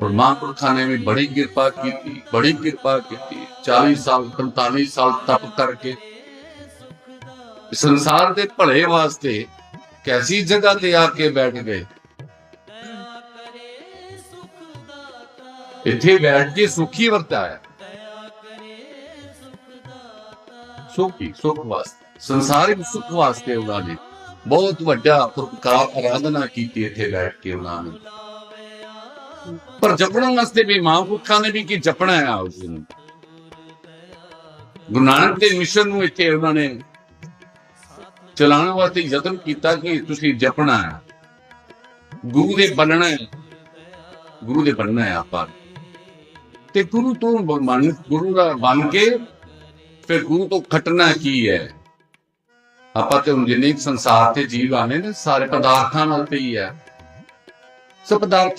ਔਰ ਮਹਾਂਪੁਰਖਾਂ ਨੇ ਵੀ ਬੜੀ ਕਿਰਪਾ ਕੀਤੀ ਬੜੀ ਕਿਰਪਾ ਕੀਤੀ 40 ਸਾਲ 45 ਸਾਲ ਤਪ ਕਰਕੇ ਸੰਸਾਰ ਦੇ ਭਲੇ ਵਾਸਤੇ ਕੈਸੀ ਜਗ੍ਹਾ ਤੇ ਆ ਕੇ ਬੈਠ ਗਏ ਇੱਥੇ ਬੈਠ ਕੇ ਸੁਖੀ ਵਰਤਾਇਆ ਸੁਖੀ ਸੁਖ ਵਾਸਤੇ ਸੰਸਾਰਿਕ ਸੁਖ ਵਾਸਤੇ ਉਹਨਾਂ ਨੇ ਬਹੁਤ ਵੱਡਾ ਪ੍ਰਕਾਰ ਆਰਾਧਨਾ ਕੀਤੀ ਇੱਥੇ ਬੈਠ ਕੇ ਉਹਨਾਂ ਨੇ ਪਰ ਜਪਣ ਵਾਸਤੇ ਵੀ ਮਹਾਂਪੁਰਖਾਂ ਨੇ ਵੀ ਕੀ ਜਪਣਾ ਹੈ ਉਸ ਨੂੰ? ਗੁਰੂ ਨਾਨਕ ਦੇ ਮਿਸ਼ਨ ਨੂੰ ਇੱਥੇ ਉਹਨਾਂ ਨੇ ਚਲਾਉਣ ਵਾਸਤੇ ਯਤਨ ਕੀਤਾ ਕਿ ਤੁਸੀਂ ਜਪਣਾ ਹੈ। ਗੁਰੂ ਦੇ ਬਣਨਾ ਹੈ। ਗੁਰੂ ਦੇ ਬਣਨਾ ਹੈ ਆਪਾਂ। ਤੇ ਗੁਰੂ ਤੋਂ ਬਣ, ਗੁਰੂ ਦਾ ਬਣ ਕੇ ਫਿਰ ਗੁਰੂ ਤੋਂ ਖਟਣਾ ਕੀ ਹੈ? ਆਪਾਂ ਤੇ ਹੁਣ ਜਿੰਨੇ ਸੰਸਾਰ ਤੇ ਜੀਵ ਆਨੇ ਨੇ, ਸਾਰੇ ਪਦਾਰਥਾਂ ਨਾਲ ਤੇ ਹੀ ਹੈ। ਸਭ ਪਦਾਰਥਾਂ